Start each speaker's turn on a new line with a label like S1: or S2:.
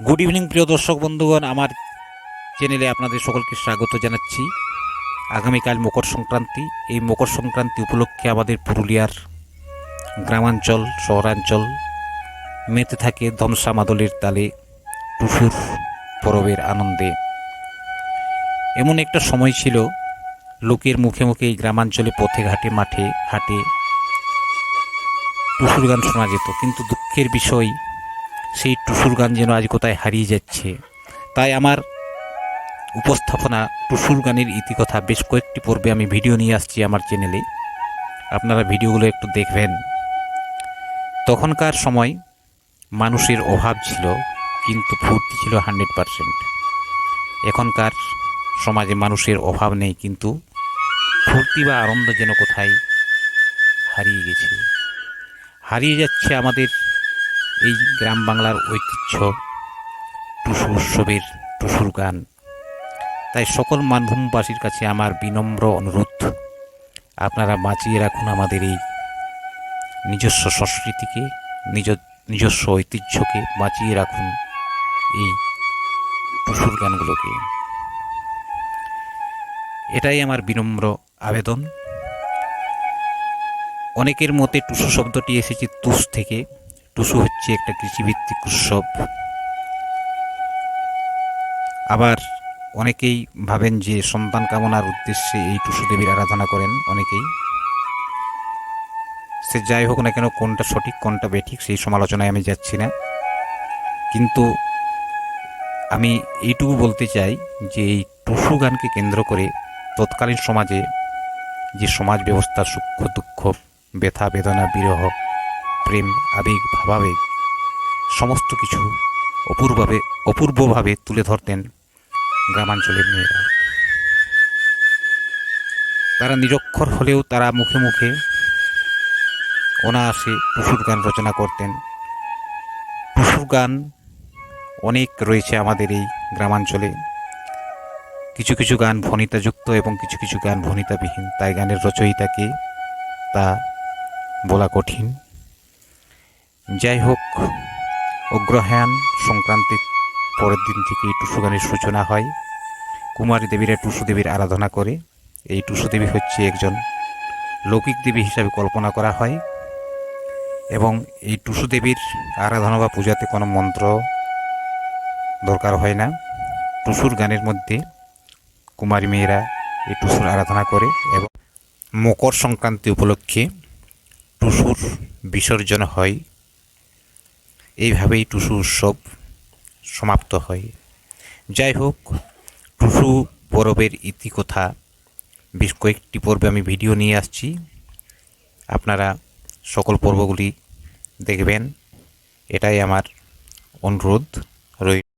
S1: Good evening প্রিয় দর্শক বন্ধুগণ। আমার চ্যানেলে আপনাদের সকলকে স্বাগত জানাচ্ছি। আগামীকাল মকর সংক্রান্তি। এই মকর সংক্রান্তি উপলক্ষে আমাদের পুরুলিয়ার গ্রামাঞ্চল, শহরাঞ্চল মেতে থাকে ধমসা মাদলের তালে টুসুর পরবের আনন্দে। এমন একটা সময় ছিল, লোকের মুখে মুখে এই গ্রামাঞ্চলে পথে ঘাটে মাঠে হাটে টুসুর গান শোনা যেত। কিন্তু দুঃখের বিষয় সেই টুসুর গান যেন আজ কোথায় হারিয়ে যাচ্ছে। তাই আমার উপস্থাপনা টুসুর গানের ইতিকথা বেশ কয়েকটি পর্বে আমি ভিডিও নিয়ে আসছি আমার চ্যানেলে। আপনারা ভিডিওগুলো একটু দেখবেন। তখনকার সময় মানুষের অভাব ছিল, কিন্তু ফুর্তি ছিল হান্ড্রেড পারসেন্ট। এখনকার সমাজে মানুষের অভাব নেই, কিন্তু ফুর্তি বা আনন্দ যেন কোথায় হারিয়ে গেছে। হারিয়ে যাচ্ছে আমাদের এই গ্রাম বাংলার ঐতিহ্য, টুসু উৎসবের টুসুর গান। তাই সকল মানভূমবাসীর কাছে আমার বিনম্র অনুরোধ। আপনারা বাঁচিয়ে রাখুন আমাদের এই নিজস্ব সংস্কৃতিকে, নিজ, নিজস্ব ঐতিহ্যকে বাঁচিয়ে রাখুন এই টুসুর গানগুলোকে। এটাই আমার বিনম্র আবেদন। অনেকের মতে টুসু শব্দটি এসেছে তুষ থেকে। টুসু হচ্ছে একটা কৃষিভিত্তিক উৎসব। আবার অনেকেই ভাবেন যে সন্তান কামনার উদ্দেশ্যে এই টুসু দেবীর আরাধনা করেন অনেকেই। সে যাই হোক না কেন, কোনটা সঠিক, কোনটা বেঠিক সেই সমালোচনায় আমি যাচ্ছি না। কিন্তু আমি এইটুকু বলতে চাই যে এই টুসু গানকে কেন্দ্র করে তৎকালীন সমাজে যে সমাজ ব্যবস্থার সূক্ষ্ম দুঃখ, ব্যথা, বেদনা, বিরহ প্রেম, আবেগ, ভাবাবেগ সমস্ত কিছু অপূর্বভাবে অপূর্বভাবে তুলে ধরতেন গ্রামাঞ্চলের মেয়েরা। তারা নিরক্ষর হলেও তারা মুখে মুখে অনায়াসে টুসুর গান রচনা করতেন। টুসুর গান অনেক রয়েছে আমাদের এই গ্রামাঞ্চলে। কিছু কিছু গান ভনিতাযুক্ত এবং কিছু কিছু গান ভনিতাবিহীন। তাই গানের রচয়িতাকে তা বলা কঠিন। যাই হোক অগ্রহায়ণ সংক্রান্তির পরের দিন থেকে এই টুসু গানের সূচনা হয়। কুমারী দেবীরা টুসু দেবীর আরাধনা করে। এই টুসু দেবী হচ্ছে একজন লৌকিক দেবী হিসাবে কল্পনা করা হয় এবং এই টুসু দেবীর আরাধনা বা পূজাতে কোনো মন্ত্র দরকার হয় না। টুসুর গানের মধ্যে কুমারী মেয়েরা এই টুসুর আরাধনা করে এবং মকর সংক্রান্তি উপলক্ষে টুসুর বিসর্জন হয়। এইভাবেই টুসু উৎসব সমাপ্ত হয়। যাই হোক, টুসু পরবের ইতিকথা বেশ কয়েকটি পর্বে আমি ভিডিও নিয়ে আসছি। আপনারা সকল পর্বগুলি দেখবেন। এটাই আমার অনুরোধ রইল।